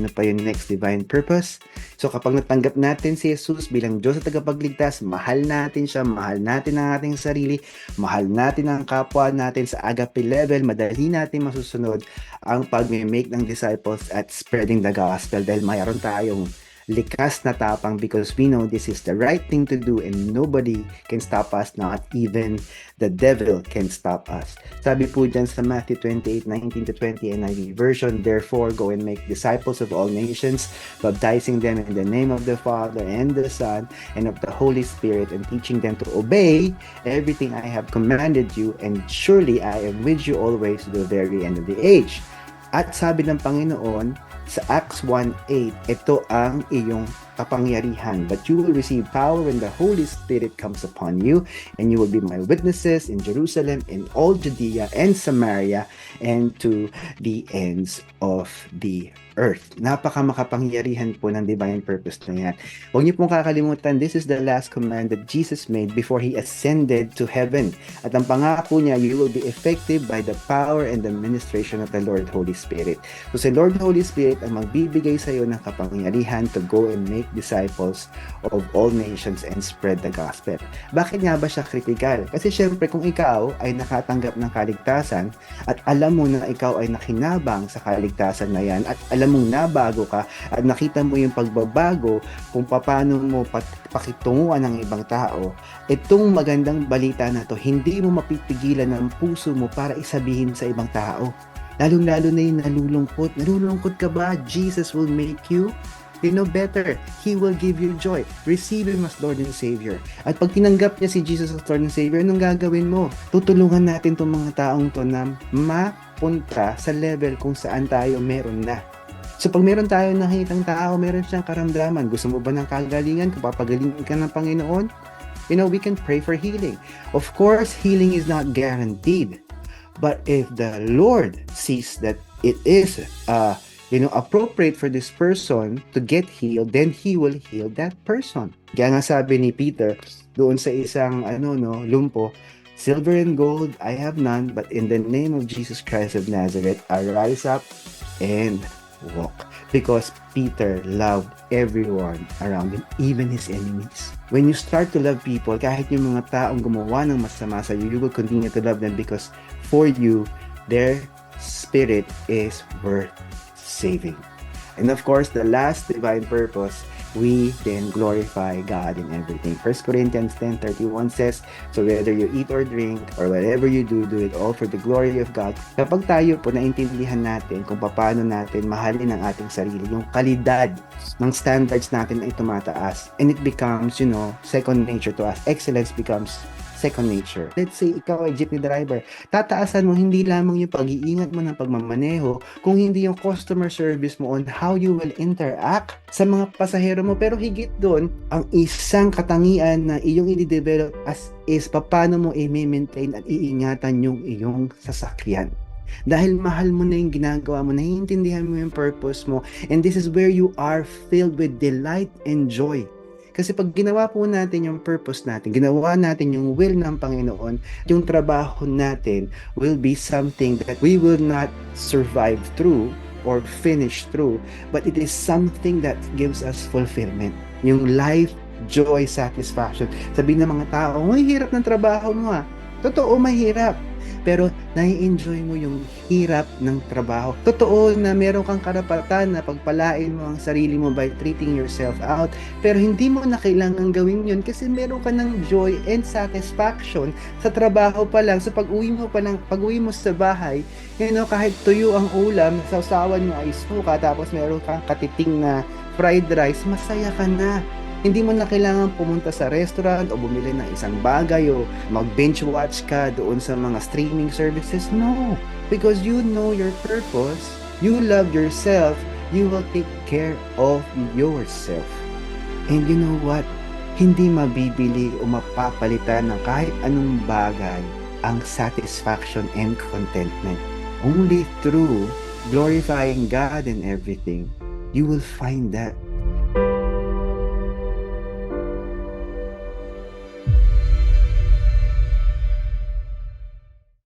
Ano pa yung next divine purpose? So kapag natanggap natin si Jesus bilang Diyos at tagapagligtas, mahal natin siya, mahal natin ang ating sarili, mahal natin ang kapwa natin sa agape level, madali natin masusunod ang pag-make ng disciples at spreading the gospel dahil mayroon tayong likas na tapang because we know this is the right thing to do and nobody can stop us, not even the devil can stop us. Sabi po dyan sa Matthew 28, 19 to 20 NIV version, Therefore, go and make disciples of all nations, baptizing them in the name of the Father and the Son and of the Holy Spirit and teaching them to obey everything I have commanded you and surely I am with you always to the very end of the age. At sabi ng Panginoon, sa Acts 1.8, ito ang iyong kapangyarihan. But you will receive power when the Holy Spirit comes upon you, and you will be my witnesses in Jerusalem, in all Judea and Samaria, and to the ends of the earth. Napaka makapangyarihan po ng divine purpose na yan. Huwag niyo pong kakalimutan, this is the last command that Jesus made before He ascended to heaven. At ang pangako niya, you will be effective by the power and the ministration of the Lord Holy Spirit. So si Lord Holy Spirit ang magbibigay sa iyo ng kapangyarihan to go and make disciples of all nations and spread the gospel. Bakit nga ba siya critical? Kasi syempre kung ikaw ay nakatanggap ng kaligtasan at alam mo na ikaw ay nakinabang sa kaligtasan na yan at alam mong nabago ka at nakita mo yung pagbabago kung paano mo pakitunguan ng ibang tao, itong magandang balita na to, hindi mo mapipigilan ng puso mo para isabihin sa ibang tao. Lalong-lalo na yung nalulungkot. Nalulungkot ka ba? Jesus will make you you know better. He will give you joy. Receive Him as Lord and Savior. At pag tinanggap niya si Jesus as Lord and Savior, anong gagawin mo? Tutulungan natin itong mga taong to na mapunta sa level kung saan tayo meron na. So pag meron tayo nakitang tao, meron siyang karamdaman, gusto mo ba ng kagalingan, kung papagalingin ka ng Panginoon, you know, we can pray for healing. Of course, healing is not guaranteed. But if the Lord sees that it is uh, you know, appropriate for this person to get healed, then He will heal that person. Kaya nga sabi ni Peter, doon sa isang, ano, no, lumpo, Silver and gold I have none, but in the name of Jesus Christ of Nazareth, arise up and walk. Because Peter loved everyone around him, even his enemies. When you start to love people, kahit yung mga taong gumawa ng masama sa iyo, you will continue to love them because for you, their spirit is worth saving. And of course, the last divine purpose, we then glorify God in everything. 1 Corinthians 10.31 says, So whether you eat or drink, or whatever you do, do it all for the glory of God. Kapag tayo po naintindihan natin kung paano natin mahalin ang ating sarili, yung kalidad ng standards natin ay tumataas. And it becomes, you know, second nature to us. Excellence becomes second nature. Let's say ikaw ay jeepney driver, tataasan mo hindi lamang yung pag-iingat mo ng pagmamaneho, kung hindi yung customer service mo on how you will interact sa mga pasahero mo. Pero higit doon, ang isang katangian na iyong i-develop as is paano mo i-maintain at iingatan yung iyong sasakyan. Dahil mahal mo na yung ginagawa mo, naiintindihan mo yung purpose mo, and this is where you are filled with delight and joy. Kasi pag ginawa po natin yung purpose natin, ginawa natin yung will ng Panginoon, yung trabaho natin will be something that we will not survive through or finish through, but it is something that gives us fulfillment. Yung life, joy, satisfaction. Sabi ng mga tao, may hirap ng trabaho mo ah. Totoo, mahirap pero nai-enjoy mo yung hirap ng trabaho. Totoo na meron kang karapatan na pagpalain mo ang sarili mo by treating yourself out, pero hindi mo na kailangan gawin yun kasi meron ka ng joy and satisfaction sa trabaho pa lang, sa pag-uwi mo pa lang, pag-uwi mo sa bahay, you know, kahit tuyo ang ulam, sa usawan mo ay suka, tapos meron kang katiting na fried rice, masaya ka na hindi mo na kailangan pumunta sa restaurant o bumili ng isang bagay o mag-binge watch ka doon sa mga streaming services. No. Because you know your purpose, you love yourself, you will take care of yourself. And you know what? Hindi mabibili o mapapalitan ng kahit anong bagay ang satisfaction and contentment. Only through glorifying God in everything, you will find that